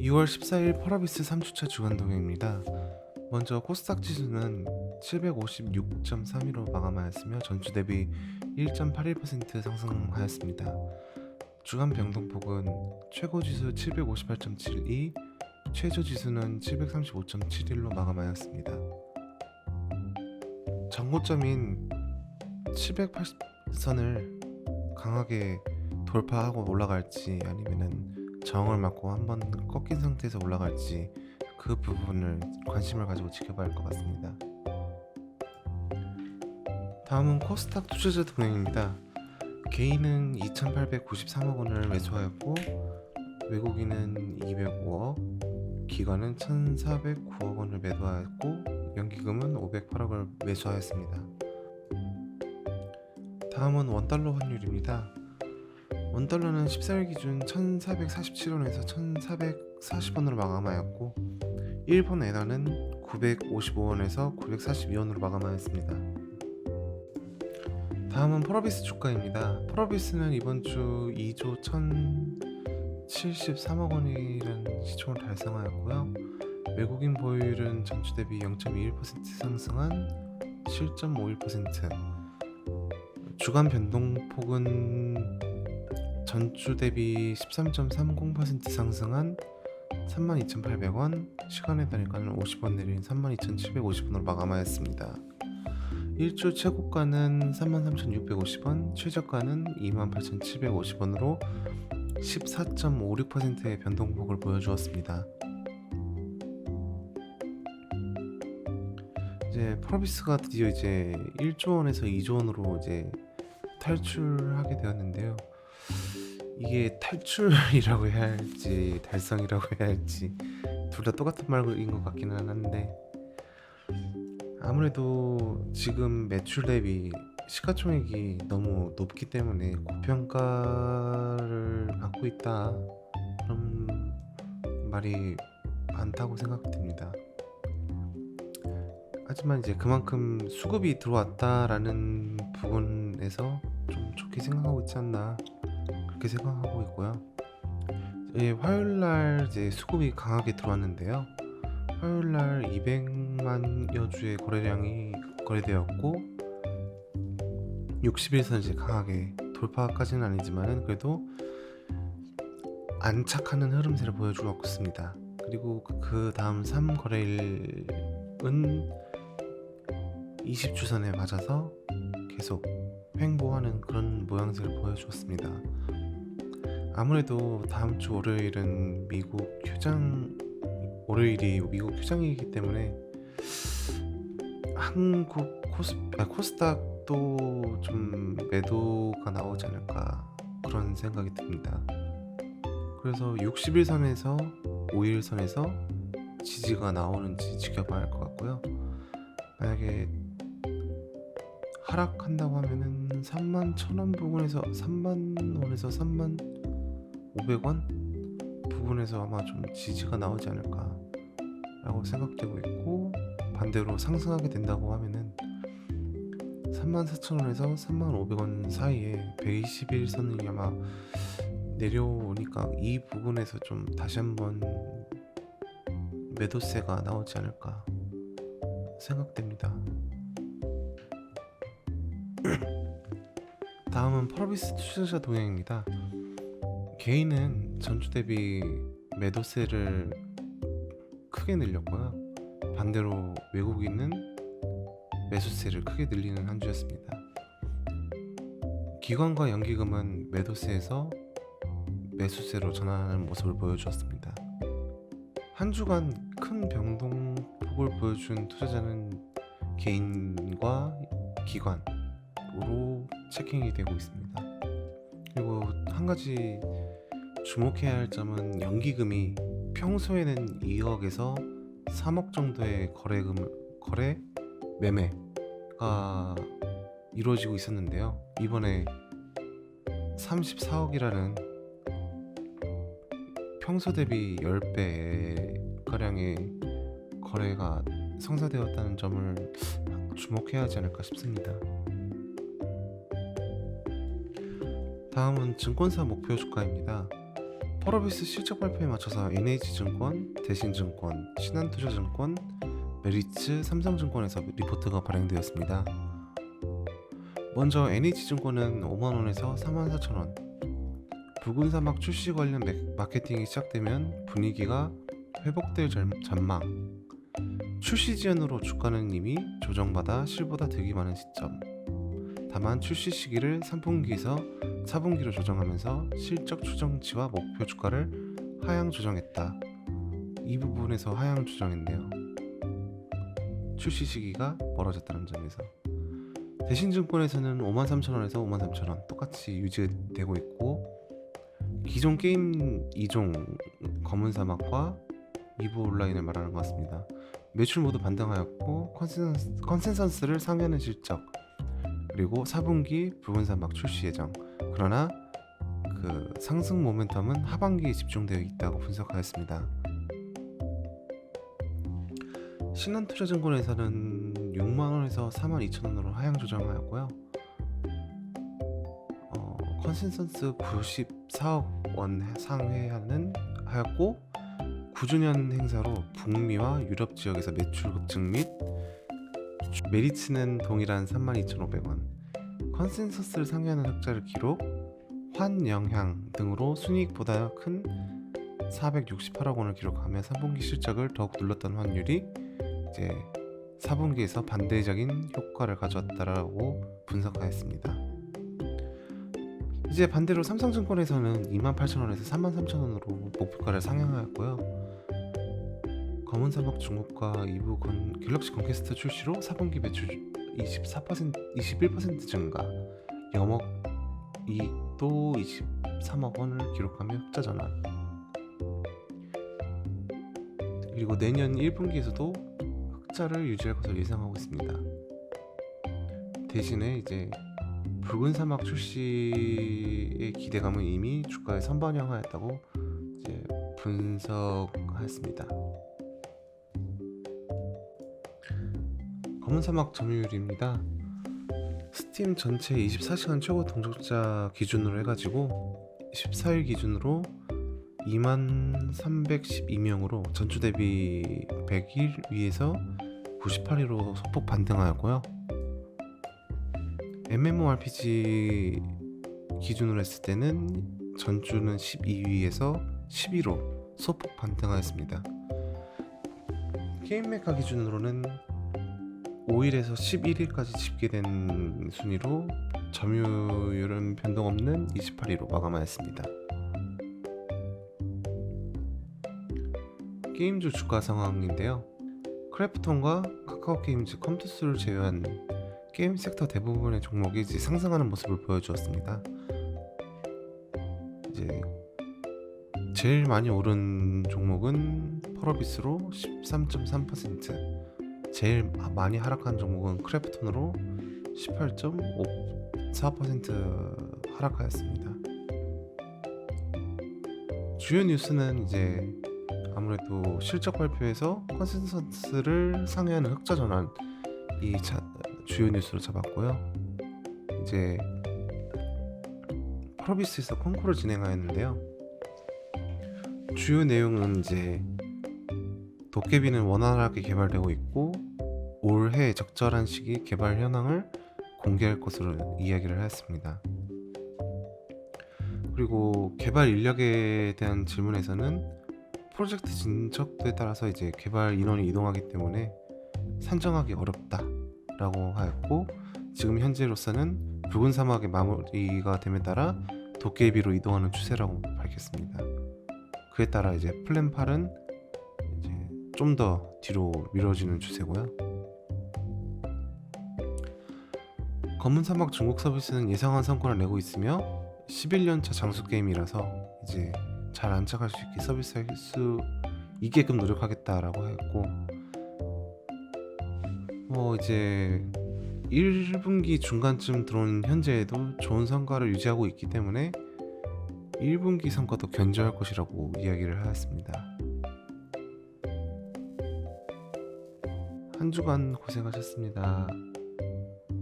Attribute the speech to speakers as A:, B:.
A: 2월 14일 펄어비스 3주차 주간 동향입니다. 먼저 코스닥 지수는 756.31로 마감하였으며 전주 대비 1.81% 상승하였습니다. 주간 변동폭은 최고 지수 758.72, 최저 지수는 735.71로 마감하였습니다. 정고점인 780선을 강하게 돌파하고 올라갈지 아니면은 저항을 맞고 한번 꺾인 상태에서 올라갈지 그 부분을 관심을 가지고 지켜봐야 할 것 같습니다. 다음은 코스닥 투자자 동향입니다. 개인은 2,893억 원을 매수하였고 외국인은 205억, 기관은 1,409억 원을 매도하였고 연기금은 508억을 매수하였습니다. 다음은 원달러 환율입니다. 원달러는 14일 기준 1,447원에서 1,440원으로 마감하였고 일본 엔화는 955원에서 942원으로 마감하였습니다. 다음은 펄어비스 주가입니다. 펄어비스는 이번 주 2조 1,073억 원이라는 시총을 달성하였고요. 외국인 보유율은 전주 대비 0.21% 상승한 7.51%. 주간 변동폭은 전주 대비 13.30% 상승한 32,800원, 시간에 따르니까는 50원 내린 32,750원으로 마감하였습니다. 1주 최고가는 33,650원, 최저가는 28,750원으로 14.56%의 변동폭을 보여주었습니다. 이제 프로비스가 드디어 이제 1조 원에서 2조 원으로 이제 탈출하게 되었는데요. 이게 탈출이라고 해야 할지 달성이라고 해야 할지 둘 다 똑같은 말인 것 같기는 한데 아무래도 지금 매출 대비 시가총액이 너무 높기 때문에 고평가를 받고 있다 그런 말이 많다고 생각됩니다. 하지만 이제 그만큼 수급이 들어왔다라는 부분에서 좀 좋게 생각하고 있지 않나 그렇게 생각하고 있고요. 예, 화요일 날 이제 수급이 강하게 들어왔는데요. 화요일 날 200만여 주의 거래량이 거래되었고 60일선 이제 강하게 돌파까지는 아니지만은 그래도 안착하는 흐름세를 보여주고 있습니다. 그리고 그 다음 3거래일은 20주선에 맞아서 계속 횡보하는 그런 모양새를 보여주었습니다. 아무래도 다음 주 월요일은 미국 휴장 월요일이 미국 휴장이기 때문에 한국 코스 아, 코스닥도 좀 매도가 나오지 않을까 그런 생각이 듭니다. 그래서 60일 선에서 5일 선에서 지지가 나오는지 지켜봐야 할 것 같고요. 만약에 하락한다고 하면은 3만 1천 원 부분에서 3만 원에서 3만 500원 부분에서 아마 좀 지지가 나오지 않을까 라고 생각되고 있고 반대로 상승하게 된다고 하면은 34,000원에서 35,500원 사이에 121선이 아마 내려오니까 이 부분에서 좀 다시 한번 매도세가 나오지 않을까 생각됩니다. 다음은 펄비스 투자자 동향입니다. 개인은 전주 대비 매도세를 크게 늘렸고요. 반대로 외국인은 매수세를 크게 늘리는 한 주였습니다. 기관과 연기금은 매도세에서 매수세로 전환하는 모습을 보여주었습니다. 한 주간 큰 변동폭을 보여준 투자자는 개인과 기관으로 체킹이 되고 있습니다. 그리고 한 가지 주목해야 할 점은 연기금이 평소에는 2억에서 3억 정도의 거래금 거래 매매가 이루어지고 있었는데요. 이번에 34억이라는 평소 대비 10배 가량의 거래가 성사되었다는 점을 주목해야 하지 않을까 싶습니다. 다음은 증권사 목표 주가입니다. 펄어비스 실적 발표에 맞춰서 NH증권, 대신증권, 신한투자증권, 메리츠, 삼성증권에서 리포트가 발행되었습니다. 먼저 NH증권은 5만원에서 44,000원. 붉은 사막 출시 관련 맥- 마케팅이 시작되면 분위기가 회복될 전- 전망. 출시 지연으로 주가는 이미 조정받아 실보다 득이 많은 시점. 다만 출시 시기를 3분기에서 4분기로 조정하면서 실적 추정치와 목표 주가를 하향 조정했다. 이 부분에서 하향 조정했네요. 출시 시기가 멀어졌다는 점에서 대신증권에서는 53,000원에서 53,000원 똑같이 유지되고 있고 기존 게임 2종 검은 사막과 이브 온라인을 말하는 것 같습니다. 매출 모두 반등하였고 컨센서스, 컨센서스를 상회하는 실적 그리고 4분기 붉은 사막 출시 예정 그러나 그 상승 모멘텀은 하반기에 집중되어 있다고 분석하였습니다. 신한투자증권에서는 6만원에서 4만 2천원으로 하향 조정하였고요. 어, 컨센서스 94억 원 상회하는 하였고 9주년 행사로 북미와 유럽 지역에서 매출 급증 및 메리츠는 동일한 32,500원 컨센서스를 상회하는 흑자를 기록 환영향 등으로 순이익보다 큰 468억 원을 기록하며 3분기 실적을 더욱 눌렀던 환율이 이제 4분기에서 반대적인 효과를 가져왔다라고 분석하였습니다. 이제 반대로 삼성증권에서는 28,000원에서 33,000원으로 목표가를 상향하였고요. 검은 사막 중국과 이부 건 갤럭시 건퀘스트 출시로 4분기 매출 24% 21% 증가, 영업 이익도 23억 원을 기록하며 흑자 전환. 그리고 내년 1분기에서도 흑자를 유지할 것을 예상하고 있습니다. 대신에 이제 붉은 사막 출시의 기대감은 이미 주가에 선반영하였다고 분석하였습니다. 검은 사막 점유율입니다. 스팀 전체 24시간 최고 동접자 기준으로 해가지고 14일 기준으로 2만 312명으로 전주 대비 100일 위에서 98위로 소폭 반등하였고요. MMORPG 기준으로 했을 때는 전주는 12위에서 10위로 소폭 반등하였습니다. 게임 메카 기준으로는 5일에서 11일까지 집계된 순위로 점유율은 변동 없는 28위로 마감하였습니다. 게임주 주가 상황인데요. 크래프톤과 카카오 게임즈 컴투스를 제외한 게임 섹터 대부분의 종목이 이제 상승하는 모습을 보여주었습니다. 이제 제일 많이 오른 종목은 펄어비스로 13.3%, 제일 많이 하락한 종목은 크래프톤으로 18.54% 하락하였습니다. 주요 뉴스는 이제 아무래도 실적 발표에서 컨센서스를 상회하는 흑자 전환 이 자, 주요 뉴스로 잡았고요. 이제 프로비스에서 콩쿠르를 진행하였는데요. 주요 내용은 이제 도깨비는 원활하게 개발되고 있고 올해 적절한 시기 개발 현황을 공개할 것으로 이야기를 하였습니다. 그리고 개발 인력에 대한 질문에서는 프로젝트 진척도에 따라서 이제 개발 인원이 이동하기 때문에 산정하기 어렵다라고 하였고 지금 현재로서는 붉은 사막의 마무리가 됨에 따라 도깨비로 이동하는 추세라고 밝혔습니다. 그에 따라 이제 플랜 8은 이제 좀 더 뒤로 미뤄지는 추세고요. 검은 사막 중국 서비스는 예상한 성과를 내고 있으며 11년차 장수 게임이라서 이제 잘 안착할 수 있게 서비스할 수 있게끔 노력하겠다라고 했고 뭐 이제 1분기 중간쯤 들어온 현재에도 좋은 성과를 유지하고 있기 때문에 1분기 성과도 견조할 것이라고 이야기를 하였습니다. 한 주간 고생하셨습니다.